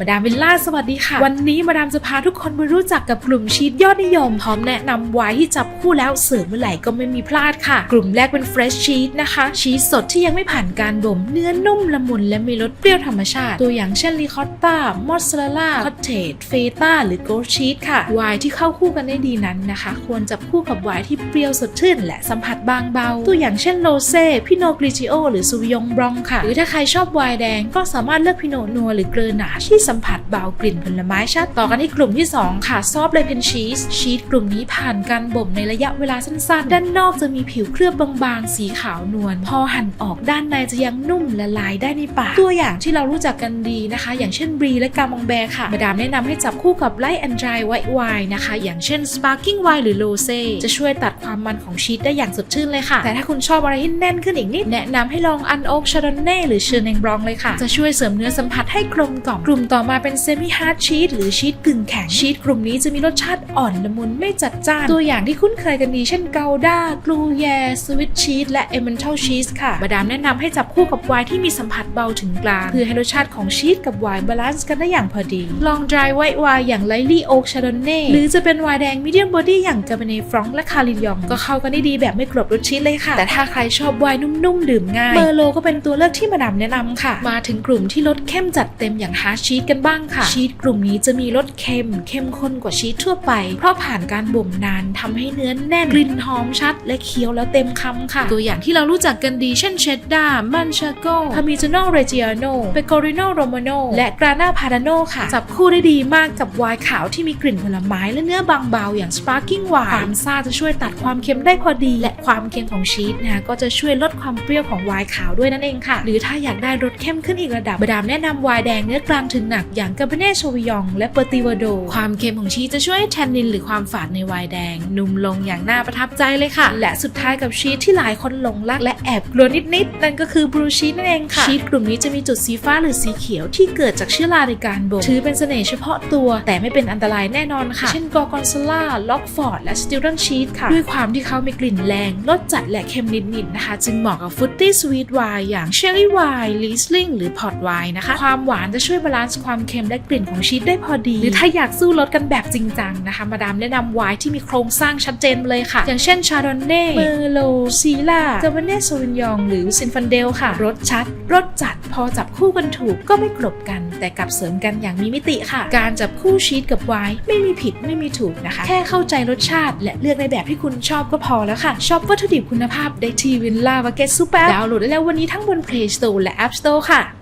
มาดามวิลล่าสวัสดีค่ะ วันนี้มาดามจะพาทุกคนมารู้จักกับกลุ่มชีสยอดนิยมพร้อมแนะนำไวน์ที่จับคู่แล้วเสิร์ฟเมื่อไหร่ก็ไม่มีพลาดค่ะ กลุ่มแรกเป็น fresh cheese นะคะ ชีสสดที่ยังไม่ผ่านการบ่มเนื้อนุ่มละมุนและมีรสเปรี้ยวธรรมชาติ ตัวอย่างเช่นริคอตต้ามอสซาเรลล่าคอตเทจเฟต้าหรือโกลชีสค่ะไวน์ที่เข้าคู่กันได้ดีนั้นนะคะ ควรจับคู่กับไวน์ที่เปรี้ยวสดชื่น และสัมผัสบางเบา ตัวอย่างเช่นโรเซ่พิโนกริจิโอหรือซูวิยงบรองค่ะ หรือถ้าใครชอบไวน์แดงก็สามารถเลือกพิโนนัวหรือเกรนาที่สัมผัสเบากลิ่นผลไม้ชัดต่อกันที่กลุ่มที่ 2 ค่ะ ซอฟเลยเพนชีส ชีสกลุ่มนี้ผ่านการบ่มในระยะเวลาสั้นๆ ด้านนอกจะมีผิวเคลือบบางๆ สีขาวนวล พอหั่นออกด้านในจะยังนุ่มละลายได้ในปาก ตัวอย่างที่เรารู้จักกันดีนะคะ อย่างเช่นบรีและกามองแบร์ค่ะ มาดามแนะนำให้จับคู่กับไลท์แอนดรายไวท์ไวน์นะคะ อย่างเช่นสปาร์กิ้งไวน์หรือโรเซ่จะช่วยตัดความมันของชีสได้อย่างสดชื่นเลยค่ะ แต่ถ้าคุณชอบอะไรที่แน่นขึ้นอีกนิดแนะนำให้ลองอันโอ๊กชาร์ดอนเน่หรือเชอร์เนงบรองเลยค่ะ จะช่วยเสริมเนื้อสัมผัสให้กลมกล่อมกลุ่มต่อมาเป็นเซมิฮาร์ดชีสหรือชีสกึ่งแข็งชีสกลุ่มนี้จะมีรสชาติอ่อนละมุนไม่จัดจ้าน ตัวอย่างที่คุ้นเคยกันดีเช่นเกาด้ากลูแยสวิตชีสและเอเมนทัลชีสค่ะ มาดามแนะนำให้จับคู่กับไวน์ที่มีสัมผัสเบาถึงกลาง เพื่อให้รสชาติของชีสกับไวน์บาลานซ์กันได้อย่างพอดี ลองดรายไวท์ไวน์อย่างไลลี่โอ๊กชาร์ดอนเน่หรือจะเป็นไวน์แดงมีเดียมบอดี้อย่างกาเบเนฟรองและคาริยองก็เข้ากันได้ดีแบบไม่กรบรสชีสเลยค่ะ แต่ถ้าใครชอบไวน์นุ่มๆดื่มง่ายเมอร์โลก็เป็นตัวเลือกที่มาดามแนะนำค่ะ มาถึงกลุ่มที่รสเข้มจัดเต็มอย่างฮาร์ชีสกันบ้างค่ะ ชีสกลุ่มนี้จะมีรสเค็ม เข้มข้นกว่าชีสทั่วไป เพราะผ่านการบ่มนานทำให้เนื้อแน่นกลิ่นหอมชัด และเคี้ยวแล้วเต็มคำค่ะ ตัวอย่างที่เรารู้จักกันดีเช่นเชดดาร์มันชาโกพามิจโนเรจิอาโนเปโกริโนโรมาโนและกรานาพาราโนค่ะ จับคู่ได้ดีมากกับไวน์ขาวที่มีกลิ่นผลไม้และเนื้อบางเบาอย่างสปาร์กิ้งไวน์ความซ่าจะช่วยตัดความเค็มได้พอดี และความเค็มของชีสนะคะก็จะช่วยลดความเปรี้ยวของไวน์ขาวด้วยนั่นเองค่ะ หรือถ้าอยากได้รสเข้มขึ้นอีกระดับมาดามแนะนำไวน์แดงเนื้อกลางถึงหนักอย่างกาเบเน่โชวิยอง และเปอร์ติวโด ความเค็มของชีสจะช่วยให้แทนนินหรือความฝาดในไวน์แดง นุ่มลงอย่างน่าประทับใจเลยค่ะ และสุดท้ายกับชีสที่หลายคนหลงรักและแอบกลัวนิดๆนั่นก็คือบลูชีสนั่นเองค่ะชีสกลุ่มนี้จะมีจุดสีฟ้าหรือสีเขียวที่เกิดจากเชื้อราในการบ่มถือเป็นเสน่ห์เฉพาะตัว แต่ไม่เป็นอันตรายแน่นอนค่ะ เช่นกอร์กอนซาล่าล็อกฟอร์ดและสติลดันชีสค่ะ ด้วยความที่เขามีกลิ่นแรงรสจัดและเค็มนิดๆนะคะ จึงเหมาะกับฟุตตี้สวีทไวน์อย่างเชอร์รี่ไวน์ลิสลิงหรือพอร์ตไวน์นะคะ ความหวานจะช่วยบาลานซ์ความเค็มและกลิ่นของชีสได้พอดี หรือถ้าอยากสู้รสกันแบบจริงจังนะคะ มาดามแนะนำไวน์ที่มีโครงสร้างชัดเจนเลยค่ะ อย่างเช่นชาร์ดอนเน่เมอร์โลซีล่าเจเวเน่โซวินยอง หรือซินฟันเดลค่ะรสชัดรสจัดพอจับคู่กันถูกก็ไม่กลบกัน แต่กลับเสริมกันอย่างมีมิติค่ะ การจับคู่ชีสกับไวน์ไม่มีผิดไม่มีถูกนะคะ แค่เข้าใจรสชาติ และเลือกในแบบที่คุณชอบก็พอแล้วค่ะชอบวัตถุดิบคุณภาพได้ที่วินล่าวาเกตซูเปอร์ดาวน์โหลดได้แล้ววันนี้ทั้งบน Play Store และ App Store ค่ะ